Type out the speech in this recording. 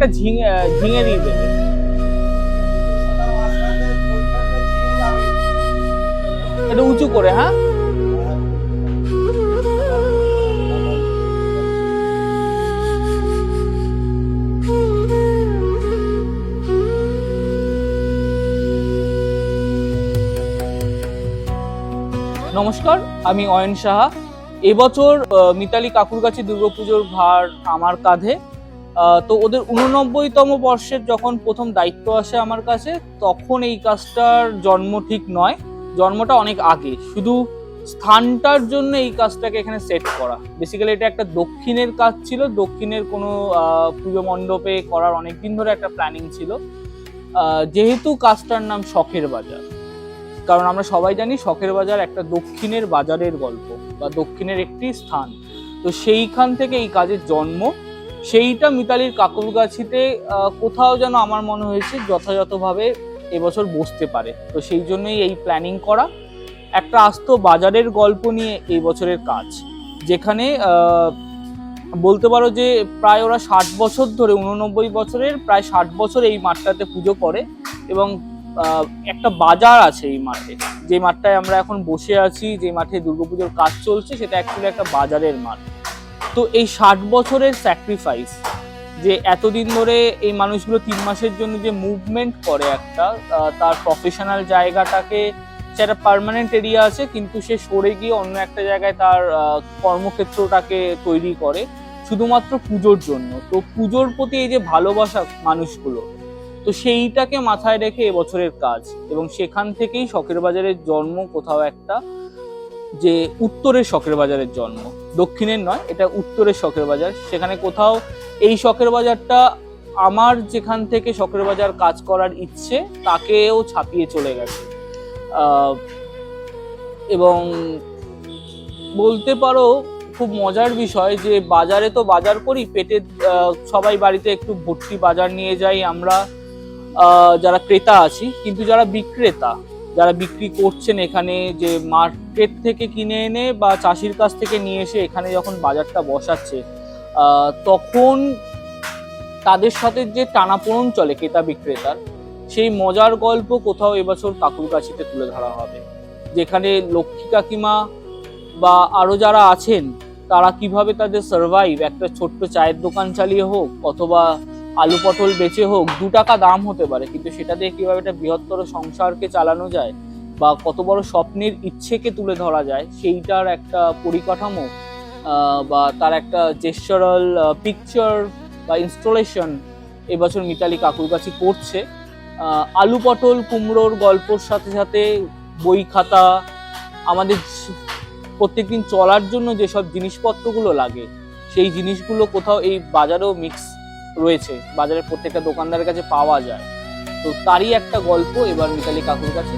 একটা ঝিঙে ঝিঙে দিয়ে দেবে। এটা উঁচু করে হ্যাঁ? নমস্কার, আমি অয়ন সাহা। এবছর মিতালি কাকুর কাছে দুর্গাপুজোর ভার আমার কাঁধে। তো ওদের উননব্বইতম বর্ষের যখন প্রথম দায়িত্ব আসে আমার কাছে, তখন এই কাজটার জন্ম ঠিক নয়। জন্মটা অনেক আগে। শুধু স্থানটার জন্য এই কাজটাকে এখানে সেট করা। বেসিক্যালি এটা একটা দক্ষিণের কাজ ছিল। দক্ষিণের কোনো পুজো মণ্ডপে করার অনেকদিন ধরে একটা প্ল্যানিং ছিল। যেহেতু কাজটার নাম শখের বাজার। কারণ আমরা সবাই জানি শখের বাজার একটা দক্ষিণের বাজারের গল্প বা দক্ষিণের একটি স্থান। তো সেইখান থেকে এই কাজের জন্ম। সেইটা মিতালির কাকুরগাছিতে আহ, কোথাও যেন আমার মনে হয়েছে যথাযথভাবে এবছর বসতে পারে। তো সেই জন্যই এই প্ল্যানিং করা। একটা আস্ত বাজারের গল্প নিয়ে এই বছরের কাজ যেখানে বলতে পারো যে প্রায় ওরা ষাট বছর ধরে উননব্বই বছরের প্রায় ষাট বছর এই মাঠটাতে পুজো করে এবং একটা বাজার আছে এই মাঠে। যে মাঠটায় আমরা এখন বসে আছি যে মাঠে দুর্গাপুজোর কাজ চলছে সেটা অ্যাকচুয়ালি একটা বাজারের মাঠ। তো এই ষাট বছরের স্যাক্রিফাইস যে এতদিন ধরে এই মানুষগুলো তিন মাসের জন্য যে মুভমেন্ট করে একটা তার প্রফেশনাল জায়গাটাকে সে একটা পার্মানেন্ট এরিয়া আছে, কিন্তু সে সরে গিয়ে অন্য একটা জায়গায় তার কর্মক্ষেত্রটাকে তৈরি করে শুধুমাত্র পুজোর জন্য। তো পুজোর প্রতি এই যে ভালোবাসা মানুষগুলো, তো সেইটাকে মাথায় রেখে এবছরের কাজ এবং সেখান থেকেই শখের বাজারের জন্ম কোথাও একটা। যে উত্তরের শখের বাজারের জন্ম। দক্ষিণের নয়, এটা উত্তরের শখের বাজার। সেখানে কোথাও এই শখের বাজারটা আমার যেখান থেকে শখের বাজার কাজ করার ইচ্ছে, তাকেও ছাপিয়ে চলে গেছে। এবং বলতে পারো, খুব মজার বিষয় যে বাজারে তো বাজার করি, পেটে সবাই বাড়িতে একটু ভর্তি বাজার নিয়ে যাই আমরা। যারা ক্রেতা আছি, কিন্তু যারা বিক্রেতা যারা বিক্রি করছেন এখানে যে মার্কেট থেকে কিনে এনে বা চাষির কাছ থেকে নিয়ে এসে এখানে যখন বাজারটা বসাচ্ছে তখন তাদের সাথে যে টানাপোড়ন চলে ক্রেতা বিক্রেতার, সেই মজার গল্প কোথাও এবছর কাকুর কাছিতে তুলে ধরা হবে। যেখানে লক্ষ্মী কাকিমা বা আরও যারা আছেন, তারা কীভাবে তাদের সার্ভাইভ একটা ছোট্ট চায়ের দোকান চালিয়ে হোক অথবা আলু পটল বেচে হোক, দু টাকা দাম হতে পারে, কিন্তু সেটা দিয়ে কীভাবে একটা বৃহত্তর সংসারকে চালানো যায় বা কত বড় স্বপ্নের ইচ্ছেকে তুলে ধরা যায়, সেইটার একটা পরিকাঠামো বা তার একটা জেস্টারাল পিকচার বা ইনস্টলেশন এবছর মিতালি কাকুর কাছে করছে আলু পটল কুমড়োর গল্পর সাথে সাথে বই খাতা, আমাদের প্রত্যেকদিন চলার জন্য যেসব জিনিসপত্রগুলো লাগে, সেই জিনিসগুলো কোথাও এই বাজারেও মিক্স রয়েছে বাজারের প্রত্যেকটা দোকানদারের কাছে পাওয়া যায় তো তারই একটা গল্প এবার মিতালি কাকুর কাছে।